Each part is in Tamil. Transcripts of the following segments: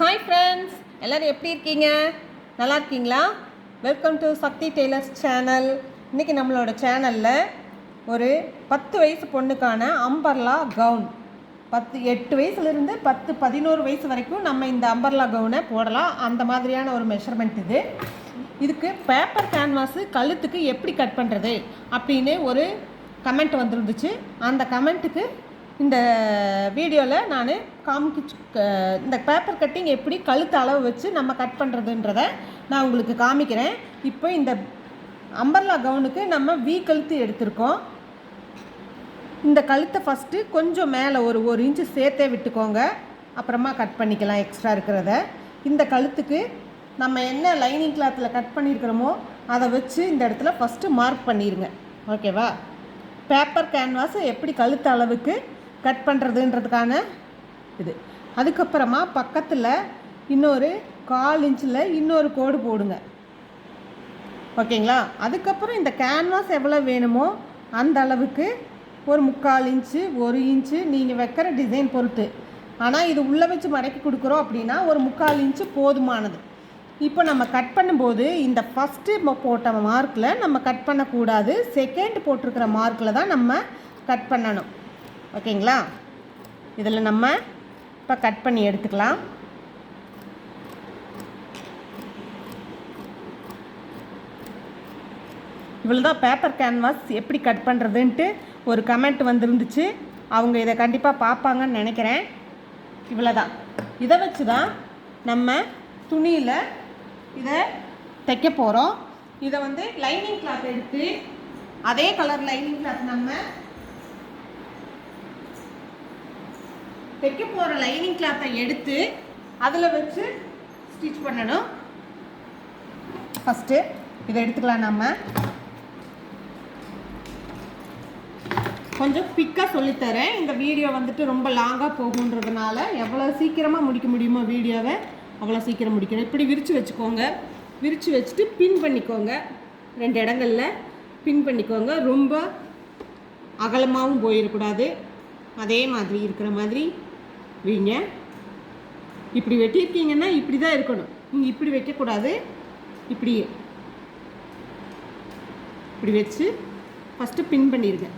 ஹாய் ஃப்ரெண்ட்ஸ் எல்லோரும் எப்படி இருக்கீங்க? நல்லா இருக்கீங்களா? Welcome to Shakti tailors channel இன்றைக்கி நம்மளோட சேனலில் ஒரு பத்து வயசு பொண்ணுக்கான அம்பர்லா கவுன் பத்து எட்டு வயசுலேருந்து பத்து பதினோரு வயசு வரைக்கும் நம்ம இந்த அம்பர்லா கவுனை போடலாம். அந்த மாதிரியான ஒரு மெஷர்மெண்ட் இது. இதுக்கு பேப்பர் கேன்வாஸு கழுத்துக்கு எப்படி கட் பண்ணுறது அப்படின்னு ஒரு கமெண்ட் வந்துருந்துச்சு. அந்த கமெண்ட்டுக்கு இந்த வீடியோவில் நான் காமிச்சு இந்த பேப்பர் கட்டிங் எப்படி கழுத்து அளவு வச்சு நம்ம கட் பண்ணுறதுன்றத நான் உங்களுக்கு காமிக்கிறேன். இப்போ இந்த அம்பர்லா கவுனுக்கு நம்ம வி கழுத்து எடுத்திருக்கோம். இந்த கழுத்தை ஃபஸ்ட்டு கொஞ்சம் மேலே ஒரு ஒரு இன்ச்சு சேர்த்தே விட்டுக்கோங்க. அப்புறமா கட் பண்ணிக்கலாம் எக்ஸ்ட்ரா இருக்கிறத. இந்த கழுத்துக்கு நம்ம என்ன லைனிங் கிளாத்தில் கட் பண்ணியிருக்கிறோமோ அதை வச்சு இந்த இடத்துல ஃபஸ்ட்டு மார்க் பண்ணிடுங்க ஓகேவா பேப்பர் கேன்வாஸை எப்படி கழுத்து அளவுக்கு கட் பண்ணுறதுன்றதுக்கான இது. அதுக்கப்புறமா பக்கத்தில் இன்னொரு கால் இன்ச்சில் இன்னொரு கோடு போடுங்க. ஓகேங்களா? அதுக்கப்புறம் இந்த கேன்வாஸ் எவ்வளோ வேணுமோ அந்த அளவுக்கு ஒரு முக்கால் இன்ச்சு ஒரு இன்ச்சு நீங்கள் வைக்கிற டிசைன் பொறுத்து. ஆனால் இது உள்ளே வச்சு மடக்கி கொடுக்குறோம் அப்படின்னா ஒரு முக்கால் இன்ச்சு போதுமானது. இப்போ நம்ம கட் பண்ணும்போது இந்த ஃபஸ்ட்டு போட்ட மார்க்கில் நம்ம கட் பண்ணக்கூடாது. செகண்ட் போட்டிருக்கிற மார்க்கில் தான் நம்ம கட் பண்ணணும். ஓகேங்களா? இதில் நம்ம இப்போ கட் பண்ணி எடுத்துக்கலாம். இவ்வளோ தான் பேப்பர் கேன்வாஸ் எப்படி கட் பண்ணுறதுன்ட்டு ஒரு கமெண்ட் வந்துருந்துச்சு. அவங்க இதை கண்டிப்பாக பார்ப்பாங்கன்னு நினைக்கிறேன். இவ்வளோ தான். இதை வச்சு தான் நம்ம துணியில் இதை தைக்க போகிறோம் இதை வந்து லைனிங் கிளாத் எடுத்து அதே கலர் லைனிங் கிளாத் நம்ம தைக்க போகிற லைனிங் கிளாத்தை எடுத்து அதில் வச்சு ஸ்டிச் பண்ணணும். ஃபஸ்ட்டு இதை எடுத்துக்கலாம் நம்ம கொஞ்சம் குவிக்காக சொல்லித்தரேன். இந்த வீடியோ வந்துட்டு ரொம்ப லாங்காக போகுன்றதுனால எவ்வளோ சீக்கிரமாக முடிக்க முடியுமோ வீடியோவை அவ்வளோ சீக்கிரம் முடிக்கணும். இப்படி விரித்து வச்சுக்கோங்க. விரித்து வச்சுட்டு பின் பண்ணிக்கோங்க. ரெண்டு இடங்களில் பின் பண்ணிக்கோங்க. ரொம்ப அகலமாகவும் போயிடக்கூடாது. அதே மாதிரி இருக்கிற மாதிரி வீங்க. இப்படி வெட்டியிருக்கீங்கன்னா இப்படி தான் இருக்கணும். நீங்கள் இப்படி வைக்கக்கூடாது. இப்படியே. இப்படி வச்சு ஃபஸ்ட்டு பின் பண்ணிடுங்க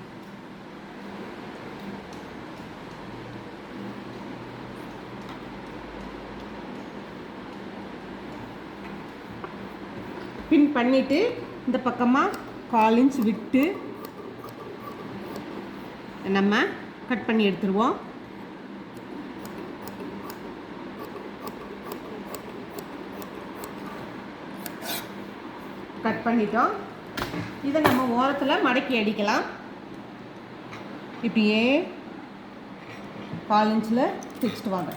பின் பண்ணிவிட்டு இந்த பக்கமாக கால் இன்ச் விட்டு நம்ம கட் பண்ணி எடுத்துருவோம். கட் பண்ணிட்டோம். இதை நம்ம ஓரத்தில் மடக்கி அடிக்கலாம். இப்படியே கால் இன்ச்சில் தைச்சிட்டு வாங்க.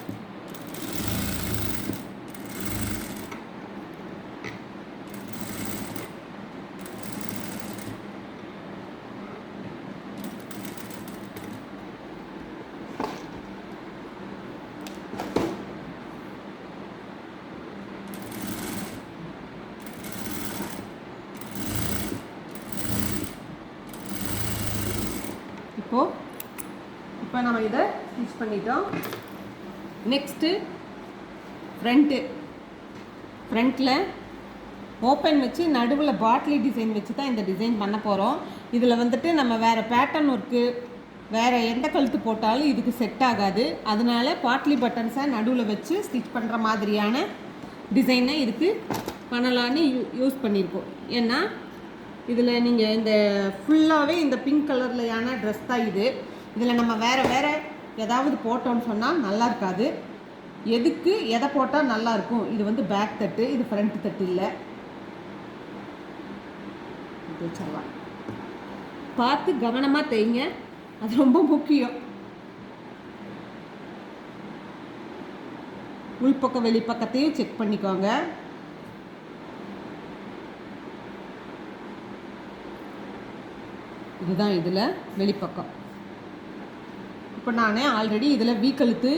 இப்போது இப்போ நம்ம இதை ஸ்டிச் பண்ணிட்டோம். நெக்ஸ்ட்டு ஃப்ரண்ட்டு ஃப்ரண்ட்டில் ஓப்பன் வச்சு நடுவில் பாட்லி டிசைன் வச்சு தான் இந்த டிசைன் பண்ண போகிறோம் இதில் வந்துட்டு நம்ம வேறு பேட்டர்ன் ஒர்க்கு வேறு எந்த கழுத்து போட்டாலும் இதுக்கு செட் ஆகாது. அதனால பாட்லி பட்டன்ஸை நடுவில் வச்சு ஸ்டிச் பண்ணுற மாதிரியான டிசைனை இதுக்கு பண்ணலான்னு யூ யூஸ் பண்ணியிருக்கோம். ஏன்னா இதில் நீங்கள் இந்த ஃபுல்லாகவே இந்த பிங்க் கலர்லையான ட்ரெஸ் தான் இது. இதில் நம்ம வேறு வேறு ஏதாவது போட்டோம்னு சொன்னால் நல்லா இருக்காது. எதுக்கு எதை போட்டால் நல்லா இருக்கும்? இது வந்து பேக் தட்டு இது ஃப்ரண்ட் தட்டு இல்லை. வச்சிடலாம். பார்த்து கவனமாக தைங்க அது ரொம்ப முக்கியம். உள்பக்கம் வெளிப்பக்கத்தையும் செக் பண்ணிக்கோங்க. இதுதான் இதில் வெளிப்பக்கம். இப்போ நான் ஆல்ரெடி இதில் வீக்கழுத்து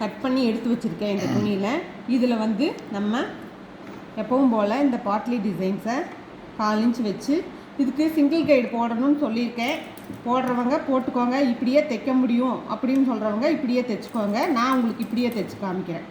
கட் பண்ணி எடுத்து வச்சுருக்கேன் இந்த துணியில். இதில் வந்து நம்ம எப்பவும் போல் இந்த பாட்லி டிசைன்ஸை கால் இன்ச் வச்சு இதுக்கு சிங்கிள் கைடு போடணும்னு சொல்லியிருக்கேன். போடுறவங்க போட்டுக்கோங்க இப்படியே தைக்க முடியும் அப்படின்னு சொல்கிறவங்க இப்படியே தைச்சிக்கோங்க. நான் உங்களுக்கு இப்படியே தைச்சு காமிக்கிறேன்.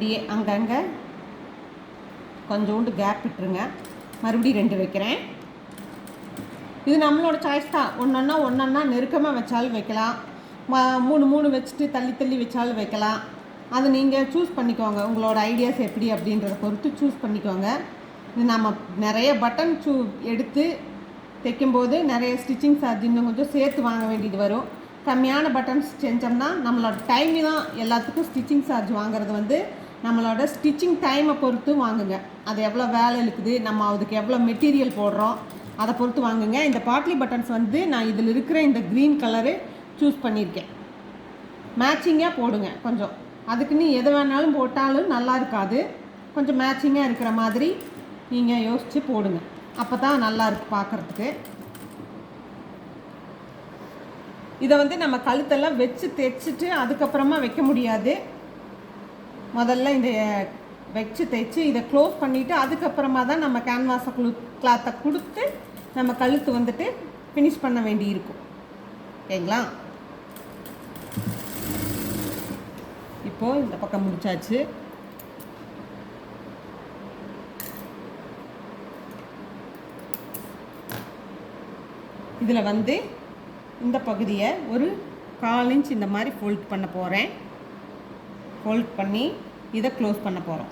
இப்படியே அங்கங்கே கொஞ்சோண்டு கேப் விட்டுருங்க மறுபடியும் ரெண்டு வைக்கிறேன். இது நம்மளோட சாய்ஸ் தான். ஒன்றொன்னா ஒன்றொன்னா நெருக்கமாக வச்சாலும் வைக்கலாம். மூணு மூணு வச்சுட்டு தள்ளி தள்ளி வச்சாலும் வைக்கலாம். அதை நீங்கள் சூஸ் பண்ணிக்கோங்க. உங்களோட ஐடியாஸ் எப்படி அப்படின்றத பொறுத்து சூஸ் பண்ணிக்கோங்க. இது நம்ம நிறைய பட்டன் சூ எடுத்து தைக்கும்போது நிறைய ஸ்டிச்சிங் சார்ஜ் இன்னும் கொஞ்சம் சேர்த்து வாங்க வேண்டியது வரும். கம்மியான பட்டன்ஸ் செஞ்சோம்னா நம்மளோட டைம் தான் எல்லாத்துக்கும் ஸ்டிச்சிங் சார்ஜ் வாங்குறது வந்து நம்மளோட ஸ்டிச்சிங் டைமை பொறுத்து வாங்குங்க. அது எவ்வளோ வேலை இருக்குது நம்ம அதுக்கு எவ்வளோ மெட்டீரியல் போடுறோம் அதை பொறுத்து வாங்குங்க. இந்த பாட்லி பட்டன்ஸ் வந்து நான் இதில் இருக்கிற இந்த க்ரீன் கலரு சூஸ் பண்ணியிருக்கேன். மேட்சிங்காக போடுங்க கொஞ்சம். அதுக்குன்னு எது வேணாலும் போட்டாலும் நல்லா இருக்காது. கொஞ்சம் மேட்சிங்காக இருக்கிற மாதிரி நீங்கள் யோசித்து போடுங்க. அப்போ தான் நல்லா இருக்கு பார்க்குறதுக்கு இதை வந்து நம்ம கழுத்தெல்லாம் வச்சு தைச்சிட்டு அதுக்கப்புறமா வைக்க முடியாது. முதல்ல இந்த வச்சு தைச்சு இதை க்ளோஸ் பண்ணிவிட்டு அதுக்கப்புறமா தான் நம்ம கேன்வாஸை குளு கிளாத்தை கொடுத்து நம்ம கழுத்து வந்துட்டு ஃபினிஷ் பண்ண வேண்டி இருக்கும் ஓகேங்களா? இப்போது இந்த பக்கம் முடிச்சாச்சு. இதில் வந்து இந்த பகுதியை ஒரு கால் இன்ச் இந்த மாதிரி ஃபோல்ட் பண்ண போகிறேன் ஃபோல்ட் பண்ணி இதை க்ளோஸ் பண்ண போகிறோம்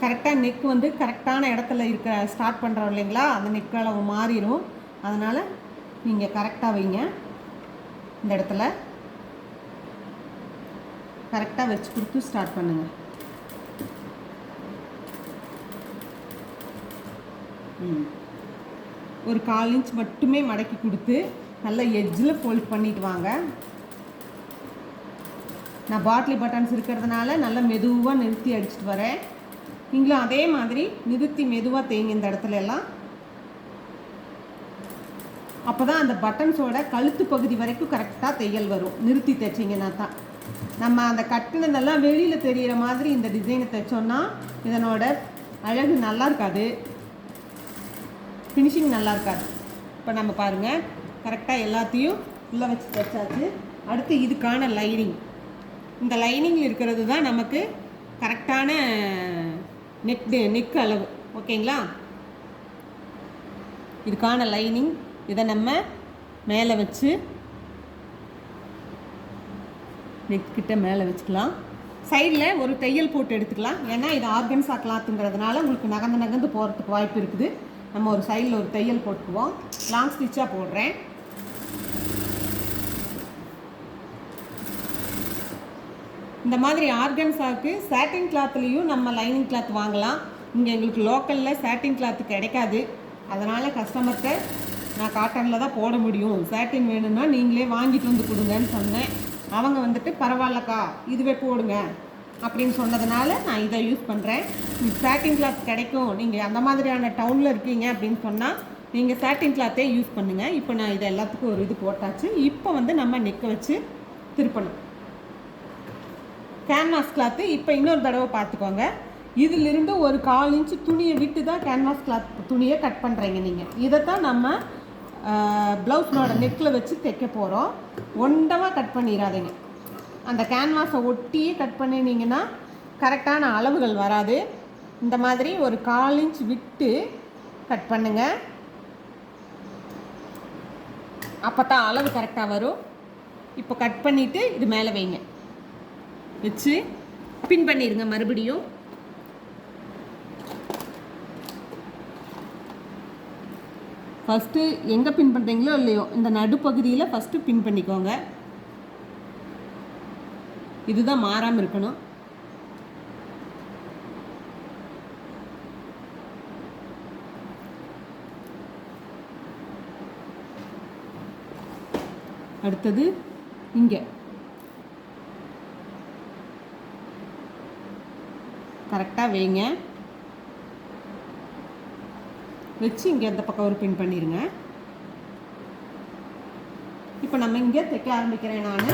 கரெக்டாக நெக் வந்து கரெக்டான இடத்துல இருக்க ஸ்டார்ட் பண்ணுறோம் இல்லைங்களா? அந்த நெக் அளவு மாறிடும் அதனால் நீங்கள் கரெக்டாக வைங்க. இந்த இடத்துல கரெக்டாக வச்சு கொடுத்து ஸ்டார்ட் பண்ணுங்கள் ம். ஒரு கால் இன்ச் மட்டுமே மடக்கி கொடுத்து நல்லா எஜ்ஜில் ஃபோல்ட் பண்ணிட்டு வாங்க. நான் பாட்லி பட்டன்ஸ் இருக்கிறதுனால நல்லா மெதுவாக நிறுத்தி அடிச்சிட்டு வரேன். நீங்களும் அதே மாதிரி நிறுத்தி மெதுவாக தேங்க இந்த இடத்துல எல்லாம். அப்போ தான் அந்த பட்டன்ஸோட கழுத்து பகுதி வரைக்கும் கரெக்டாக தையல் வரும். நிறுத்தி தைச்சிங்கன்னா தான். நம்ம அந்த கட்டினதெல்லாம் வெளியில் தெரிகிற மாதிரி இந்த டிசைனை தைச்சோன்னா இதனோட அழகு நல்லா இருக்காது. ஃபினிஷிங் நல்லா இருக்காது. இப்போ நம்ம பாருங்கள் கரெக்டாக எல்லாத்தையும் உள்ளே வச்சு தைச்சாச்சு. அடுத்து இதுக்கான லைனிங் இந்த லைனிங் இருக்கிறது தான் நமக்கு கரெக்டான நெக் நெக் அளவு. ஓகேங்களா? இதுக்கான லைனிங். இதை நம்ம மேலே வச்சு நெக்கிட்ட மேலே வச்சுக்கலாம். சைடில் ஒரு தையல் போட்டு எடுத்துக்கலாம். ஏன்னா இது ஆர்கன்ஸா கிளாத்துங்கிறதுனால உங்களுக்கு நகர்ந்து நகர்ந்து போகிறதுக்கு வாய்ப்பு இருக்குது. நம்ம ஒரு சைடில் ஒரு தையல் போட்டுக்குவோம். லாங் ஸ்டிச்சாக போடுறேன். இந்த மாதிரி ஆர்கன்ஸாவுக்கு சாட்டின் கிளாத்லேயும் நம்ம லைனிங் கிளாத் வாங்கலாம். இங்கே எங்களுக்கு லோக்கலில் சாட்டின் கிளாத் கிடைக்காது. அதனால் கஸ்டமர்கிட்ட நான் காட்டனில் தான் போட முடியும். சாட்டின் வேணும்னா நீங்களே வாங்கிட்டு வந்து கொடுங்கன்னு சொன்னேன். அவங்க வந்துட்டு பரவாயில்லக்கா இதுவே போடுங்க. அப்படின்னு சொன்னதுனால நான் இதை யூஸ் பண்ணுறேன் சாட்டின் கிளாத் கிடைக்கும். நீங்கள் அந்த மாதிரியான டவுனில் இருக்கீங்க அப்படின்னு சொன்னால் நீங்கள் சாட்டின் கிளாத்தே யூஸ் பண்ணுங்கள் இப்போ நான் இதை எல்லாத்துக்கும் ஒரு இது போட்டாச்சு. இப்போ வந்து நம்ம நிற்க வச்சு திருப்பணும். கேன்வாஸ் கிளாத்து இப்போ இன்னொரு தடவை பார்த்துக்கோங்க. இதிலிருந்து ஒரு கால் இன்ச்சு துணியை விட்டு தான் கேன்வாஸ் கிளாத் துணியை கட் பண்ணுறீங்க நீங்கள் இதை தான் நம்ம ப்ளவுஸ்னோட நெக்கில் வச்சு தைக்க போகிறோம் ஒண்டமாக கட் பண்ணிடாதீங்க. அந்த கேன்வாஸை ஒட்டியே கட் பண்ணினீங்கன்னா கரெக்டான அளவுகள் வராது. இந்த மாதிரி ஒரு கால் இன்ச் விட்டு கட் பண்ணுங்கள் அப்போ தான் அளவு கரெக்டாக வரும். இப்போ கட் பண்ணிவிட்டு இது மேலே வைங்க. வச்சு பின் பண்ணிடுங்க மறுபடியும். ஃபஸ்ட்டு எங்கே பின் பண்ணுறீங்களோ இல்லையோ இந்த நடுப்பகுதியில் ஃபஸ்ட்டு பின் பண்ணிக்கோங்க. இதுதான் மாறாமல் இருக்கணும். அடுத்தது இங்கே. கரெக்டாக வைங்க. வச்சு இங்கே இந்த பக்கம் ஒரு பின் பண்ணிடுங்க இப்போ நம்ம இங்கே தைக்க ஆரம்பிக்கிறேன் நான்.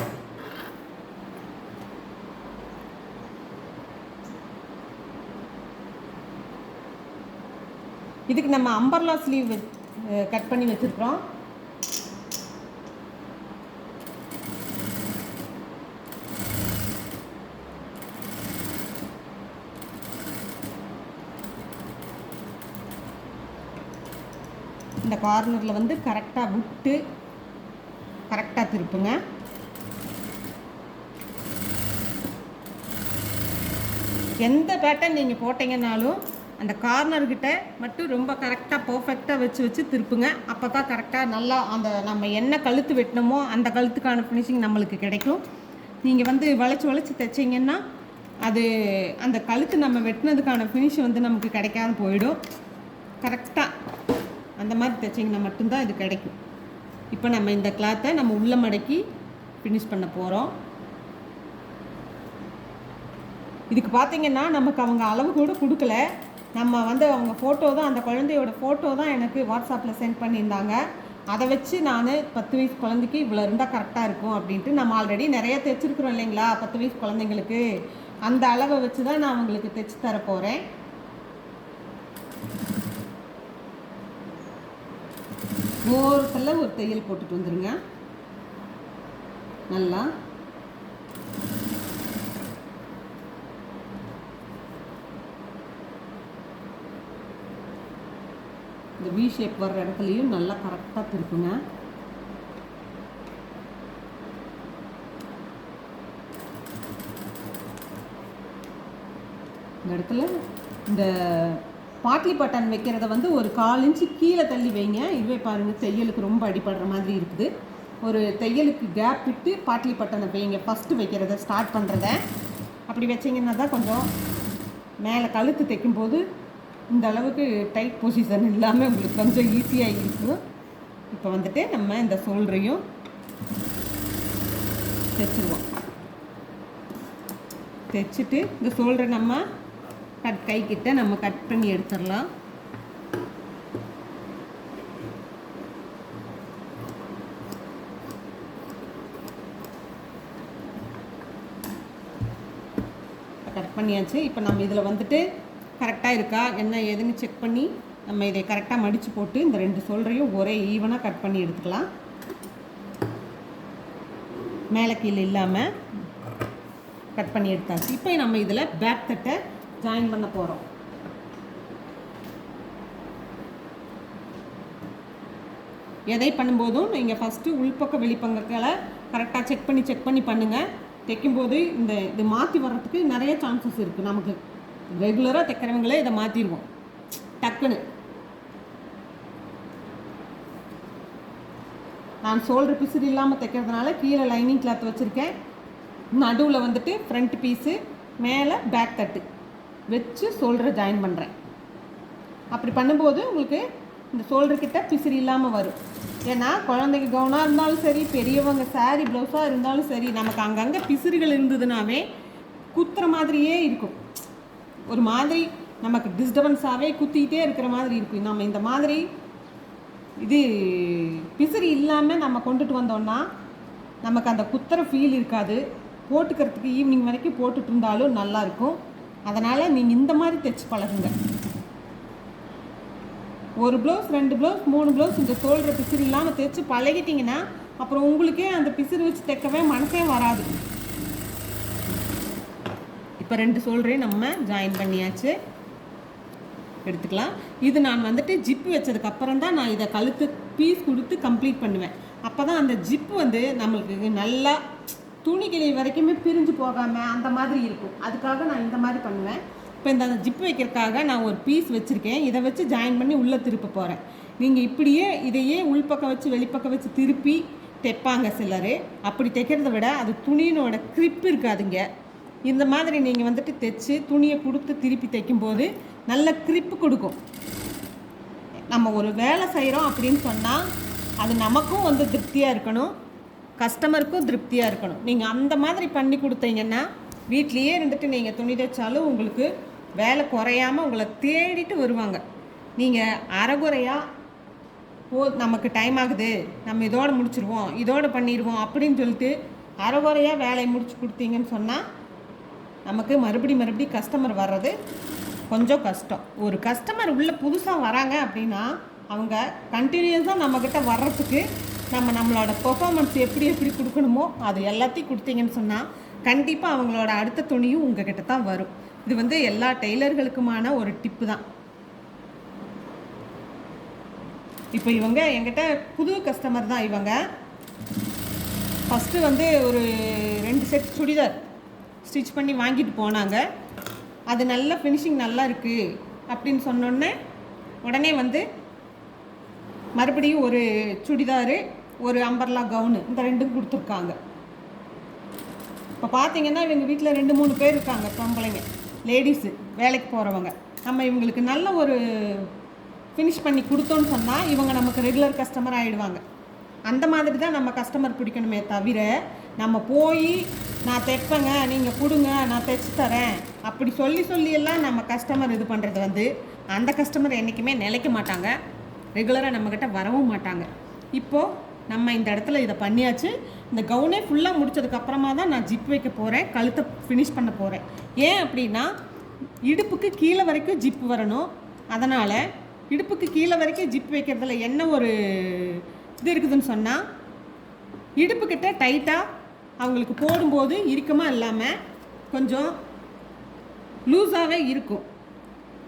இதுக்கு நம்ம அம்பர்லா ஸ்லீவ் கட் பண்ணி வச்சுருக்கிறோம். இந்த கார்னரில் வந்து கரெக்டாக விட்டு கரெக்டாக திருப்புங்க. எந்த பேட்டர்ன் நீங்கள் போட்டீங்கன்னாலும் அந்த கார்னர்கிட்ட மட்டும் ரொம்ப கரெக்டாக பர்ஃபெக்டாக வச்சு வச்சு திருப்புங்க. அப்போ தான் கரெக்டாக நல்லா அந்த நம்ம என்ன கழுத்து வெட்டினோமோ அந்த கழுத்துக்கான ஃபினிஷிங் நம்மளுக்கு கிடைக்கும். நீங்கள் வந்து வளைச்சி வளைச்சி தைச்சிங்கன்னா அது அந்த கழுத்து நம்ம வெட்டினதுக்கான ஃபினிஷ் வந்து நமக்கு கிடைக்காம போயிடும். கரெக்டாக அந்த மாதிரி தைச்சிங்கன்னா மட்டும்தான் இது கிடைக்கும். இப்போ நம்ம இந்த கிளாத்தை நம்ம உள்ள மடக்கி ஃபினிஷ் பண்ண போகிறோம் இதுக்கு பார்த்தீங்கன்னா நமக்கு அவங்க அளவு கூட கொடுக்கல. நம்ம வந்து அவங்க ஃபோட்டோ தான் அந்த குழந்தையோட ஃபோட்டோ தான் எனக்கு வாட்ஸ்அப்பில் சென்ட் பண்ணியிருந்தாங்க. அதை வச்சு நான் பத்து வயசு குழந்தைக்கு இவ்வளோ இருந்தால் கரெக்டாக இருக்கும் அப்படின்ட்டு நம்ம ஆல்ரெடி நிறைய தைச்சிருக்கிறோம் இல்லைங்களா பத்து வயசு குழந்தைங்களுக்கு. அந்த அளவை வச்சு தான் நான் அவங்களுக்கு தைச்சி தர ஓரத்தில் ஒரு தையல் போட்டுட்டு வந்துடுங்க நல்லா. இந்த வி ஷேப் வர்ற இடத்துலையும் நல்லா கரெக்டாக திருப்புங்க. இந்த இடத்துல இந்த பாட்லி பட்டன் வைக்கிறத வந்து ஒரு கால் இன்ச்சு கீழே தள்ளி வைங்க. இதுவே பாருங்கள் தையலுக்கு ரொம்ப அடிபடுற மாதிரி இருக்குது. ஒரு தையலுக்கு கேப் விட்டு பாட்லி பட்டனை வைங்க. ஃபஸ்ட்டு வைக்கிறத ஸ்டார்ட் பண்ணுறத அப்படி வச்சிங்கன்னா தான் கொஞ்சம் மேலே கழுத்து தைக்கும்போது இந்த அளவுக்கு டைட் பொசிஷன் இல்லாமல் உங்களுக்கு கொஞ்சம் ஈஸியாக இருக்கும். இப்போ வந்துட்டு நம்ம இந்த சோல்டரையும் தைச்சிருவோம். தைச்சிட்டு இந்த சோல்டரை நம்ம கட் கைக்கிட்ட நம்ம கட் பண்ணி எடுத்துடலாம். கட் பண்ணியாச்சு. இப்போ நம்ம இதில் வந்துட்டு கரெக்டாக இருக்கா? என்ன ஏதுன்னு செக் பண்ணி நம்ம இதை கரெக்டாக மடித்து போட்டு இந்த ரெண்டு சோல்டரையும் ஒரே ஈவனாக கட் பண்ணி எடுத்துக்கலாம். மேலே கீழே இல்லாமல் கட் பண்ணி எடுத்தாச்சு. இப்போ நம்ம இதில் பேக் தட்டை ஜாயின் பண்ண போகிறோம் எதை பண்ணும்போதும் நீங்கள் ஃபஸ்ட்டு உள்பக்க வெளிப்பக்கங்களை கரெக்டாக செக் பண்ணி செக் பண்ணி பண்ணுங்கள் தைக்கும்போது இந்த இது மாற்றி வர்றதுக்கு நிறைய சான்சஸ் இருக்குது நமக்கு. ரெகுலராக தைக்கிறவங்களே இதை மாற்றிடுவோம் டக்குன்னு. நான் சோல்டர் பிசுறு இல்லாமல் தைக்கிறதுனால கீழே லைனிங் கிளாத் வச்சுருக்கேன். நடுவில் வந்துட்டு ஃப்ரண்ட் பீஸு மேலே பேக் தட்டு வச்சு சோல்டரை ஜாயின் பண்ணுறேன் அப்படி பண்ணும்போது உங்களுக்கு இந்த சோல்டர்கிட்ட பிசிறி இல்லாமல் வரும். ஏன்னா குழந்தைங்க கவுனாக இருந்தாலும் சரி பெரியவங்க சாரி ப்ளவுஸாக இருந்தாலும் சரி நமக்கு அங்கங்கே பிசிறிகள் இருந்ததுனாவே குத்துற மாதிரியே இருக்கும். ஒரு மாதிரி நமக்கு டிஸ்டர்பன்ஸாகவே குத்திக்கிட்டே இருக்கிற மாதிரி இருக்கும். நம்ம இந்த மாதிரி இது பிசிறி இல்லாமல் நம்ம கொண்டுட்டு வந்தோம்னா நமக்கு அந்த குத்துற ஃபீல் இருக்காது. போட்டுக்கிறதுக்கு ஈவினிங் வரைக்கும் போட்டுட்டு இருந்தாலும் நல்லாயிருக்கும் அதனால் நீங்கள் இந்த மாதிரி தைச்சு பழகுங்க. ஒரு ப்ளவுஸ் ரெண்டு ப்ளவுஸ் மூணு ப்ளவுஸ் இந்த சோல்ற பிசிறு இல்லாமல் தைச்சு பழகிட்டிங்கன்னா அப்புறம் உங்களுக்கே அந்த பிசிறு வச்சு தைக்கவே மனசே வராது. இப்போ ரெண்டு சோல்டரையும் நம்ம ஜாயின் பண்ணியாச்சு. எடுத்துக்கலாம். இது நான் வந்துட்டு ஜிப்பு வச்சதுக்கப்புறம் தான் நான் இதை கழுத்து பீஸ் கொடுத்து கம்ப்ளீட் பண்ணுவேன். அப்போ தான் அந்த ஜிப்பு வந்து நம்மளுக்கு நல்லா துணி கிளை வரைக்குமே பிரிஞ்சு போகாமல் அந்த மாதிரி இருக்கும். அதுக்காக நான் இந்த மாதிரி பண்ணுவேன். இப்போ இந்த ஜிப்பு வைக்கிறதுக்காக நான் ஒரு பீஸ் வச்சுருக்கேன். இதை வச்சு ஜாயின் பண்ணி உள்ளே திருப்ப போகிறேன் நீங்கள் இப்படியே இதையே உள்பக்கம் வச்சு வெளிப்பக்கம் வச்சு திருப்பி தைப்பாங்க சிலர். அப்படி தைக்கிறத விட அது துணியினோட கிரிப் இருக்காதுங்க. இந்த மாதிரி நீங்கள் வந்துட்டு தைச்சி துணியை கொடுத்து திருப்பி தைக்கும்போது நல்ல கிரிப்பு கொடுக்கும். நம்ம ஒரு வேலை செய்கிறோம் அப்படின்னு சொன்னால் அது நமக்கும் வந்து திருப்தியாக இருக்கணும். கஸ்டமருக்கும் திருப்தியாக இருக்கணும். நீங்கள் அந்த மாதிரி பண்ணி கொடுத்தீங்கன்னா வீட்லேயே இருந்துட்டு நீங்கள் துணி தைச்சாலும் உங்களுக்கு வேலை குறையாமல் உங்களை தேடிட்டு வருவாங்க. நீங்கள் அறகுறையாக ஓ நமக்கு டைம் ஆகுது. நம்ம இதோடு முடிச்சிருவோம். இதோடு பண்ணிடுவோம் அப்படின்னு சொல்லிட்டு அறகுறையாக வேலையை முடிச்சு கொடுத்தீங்கன்னு சொன்னால் நமக்கு மறுபடி மறுபடி கஸ்டமர் வர்றது கொஞ்சம் கஷ்டம். ஒரு கஸ்டமர் உள்ளே புதுசாக வராங்க அப்படின்னா அவங்க கண்டினியூஸாக நம்மக்கிட்ட வர்றதுக்கு நம்ம நம்மளோட பெர்ஃபார்மன்ஸ் எப்படி எப்படி கொடுக்கணுமோ அது எல்லாத்தையும் கொடுத்தீங்கன்னு சொன்னால் கண்டிப்பாக அவங்களோட அடுத்த துணியும் உங்ககிட்ட தான் வரும். இது வந்து எல்லா டெய்லர்களுக்குமான ஒரு டிப்பு தான். இப்போ இவங்க என்கிட்ட புது கஸ்டமர் தான் இவங்க. ஃபஸ்ட்டு வந்து ஒரு ரெண்டு செட் சுடிதார் ஸ்டிச் பண்ணி வாங்கிட்டு போனாங்க. அது நல்ல ஃபினிஷிங் நல்லா இருக்குது அப்படின்னு சொன்னோடனே உடனே வந்து மறுபடியும் ஒரு சுடிதாரு ஒரு அம்பர்லா கவுனு இந்த ரெண்டும் கொடுத்துருக்காங்க. இப்போ பார்த்தீங்கன்னா இவங்க வீட்டில் ரெண்டு மூணு பேர் இருக்காங்க பொம்பளைங்க லேடிஸு வேலைக்கு போகிறவங்க நம்ம இவங்களுக்கு நல்ல ஒரு ஃபினிஷ் பண்ணி கொடுத்தோன்னு சொன்னால் இவங்க நமக்கு ரெகுலர் கஸ்டமர் ஆகிடுவாங்க அந்த மாதிரி தான் நம்ம கஸ்டமர் பிடிக்கணுமே தவிர நம்ம போய் நான் தைப்பேங்க நீங்கள் கொடுங்க நான் தைச்சி தரேன் அப்படி சொல்லி சொல்லியெல்லாம் நம்ம கஸ்டமர் இது பண்ணுறது வந்து அந்த கஸ்டமர் என்றைக்குமே நிலைக்க மாட்டாங்க. ரெகுலராக நம்மக்கிட்ட வரவும் மாட்டாங்க. இப்போது நம்ம இந்த இடத்துல இதை பண்ணியாச்சு. இந்த கவுனே ஃபுல்லாக முடிச்சதுக்கப்புறமா தான் நான் ஜிப் வைக்க போகிறேன் கழுத்தை ஃபினிஷ் பண்ண போகிறேன் ஏன் அப்படின்னா இடுப்புக்கு கீழே வரைக்கும் ஜிப் வரணும். அதனால் இடுப்புக்கு கீழே வரைக்கும் ஜிப் வைக்கிறதுல என்ன ஒரு இது இருக்குதுன்னு சொன்னால் இடுப்புக்கிட்ட டைட்டாக அவங்களுக்கு போடும்போது இறுக்கமாக இல்லாமல் கொஞ்சம் லூஸாகவே இருக்கும்.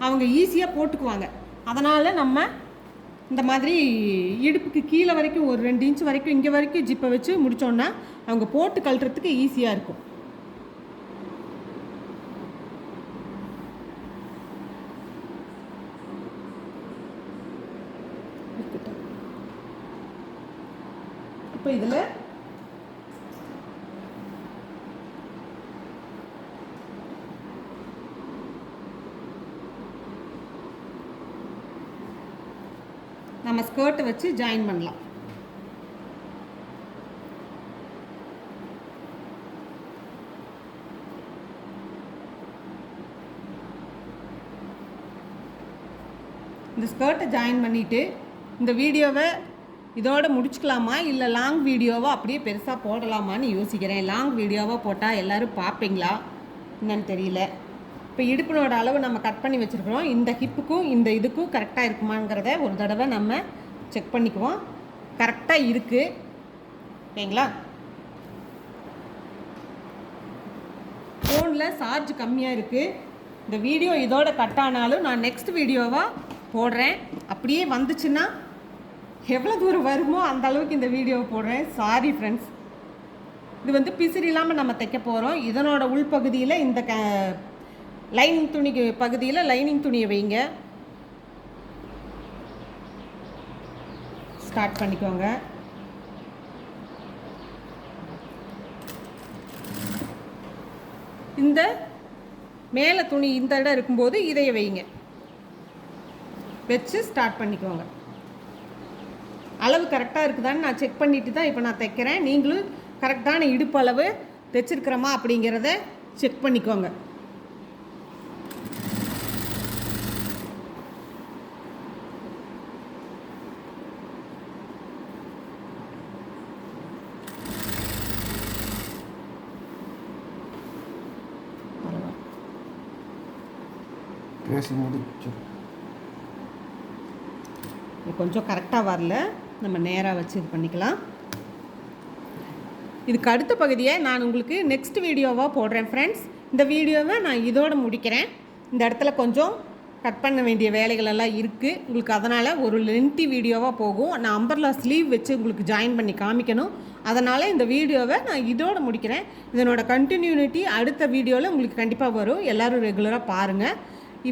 அவங்க ஈஸியாக போட்டுக்குவாங்க. அதனால் நம்ம இந்த மாதிரி இடுப்புக்கு கீழே வரைக்கும் ஒரு ரெண்டு இன்ச் வரைக்கும் இங்கே வரைக்கும் ஜிப்பை வச்சு முடித்தோன்னா அவங்க போட்டு கழட்டுறதுக்கு ஈஸியாக இருக்கும். இப்போ இதில் நம்ம ஸ்கர்ட்டை வச்சு ஜாயின் பண்ணலாம். இந்த ஸ்கர்ட்டை ஜாயின் பண்ணிவிட்டு இந்த வீடியோவை இதோட முடிச்சுக்கலாமா? இல்லை லாங் வீடியோவாக அப்படியே பெருசாக போடலாமான்னு யோசிக்கிறேன். லாங் வீடியோவாக போட்டால் எல்லோரும் பார்ப்பீங்களா? என்னன்னு தெரியல. இப்போ இடுப்பினோட அளவு நம்ம கட் பண்ணி வச்சுருக்கிறோம். இந்த ஹிப்புக்கும் இந்த இதுக்கும் கரெக்டாக இருக்குமாங்கிறத ஒரு தடவை நம்ம செக் பண்ணிக்குவோம். கரெக்டாக இருக்குது ஓகேங்களா ஃபோனில் சார்ஜ் கம்மியாக இருக்குது இந்த வீடியோ இதோட கட் ஆனாலும் நான் நெக்ஸ்ட் வீடியோவாக போடுறேன். அப்படியே வந்துச்சுன்னா எவ்வளோ தூரம் வருமோ அந்த அளவுக்கு இந்த வீடியோவை போடுறேன். சாரி ஃப்ரெண்ட்ஸ் இது வந்து பிசிறு இல்லாமல் நம்ம தைக்க போகிறோம் இதனோட உள்பகுதியில் இந்த க லைனிங் துணி பகுதியில் லைனிங் துணியை வைங்க. ஸ்டார்ட் பண்ணிக்கோங்க. இந்த மேலே துணி இந்த இடம் இருக்கும்போது இதைய வைங்க. வச்சு ஸ்டார்ட் பண்ணிக்கோங்க. அளவு கரெக்டாக இருக்குதான்னு நான் செக் பண்ணிட்டு தான் இப்போ நான் தைக்கிறேன். நீங்களும் கரெக்டான இடுப்பளவு தைச்சிருக்கிறோமா அப்படிங்கிறத செக் பண்ணிக்கோங்க. பேசி முடிச்சு. கொஞ்சம் கரெக்டாக வரல. நம்ம நேராக வச்சு இது பண்ணிக்கலாம். இதுக்கு அடுத்த பகுதியை நான் உங்களுக்கு நெக்ஸ்ட் வீடியோவாக போடுறேன் ஃப்ரெண்ட்ஸ் இந்த வீடியோவை நான் இதோட முடிக்கிறேன். இந்த இடத்துல கொஞ்சம் கட் பண்ண வேண்டிய வேலைகளெல்லாம் இருக்குது உங்களுக்கு அதனால் ஒரு லென்த்தி வீடியோவாக போகும். நான் அம்பர்லா ஸ்லீவ் வச்சு உங்களுக்கு ஜாயின் பண்ணி காமிக்கணும். அதனால் இந்த வீடியோவை நான் இதோடு முடிக்கிறேன். இதனோட கண்டினியூனிட்டி அடுத்த வீடியோவில் உங்களுக்கு கண்டிப்பாக வரும். எல்லோரும் ரெகுலராக பாருங்கள்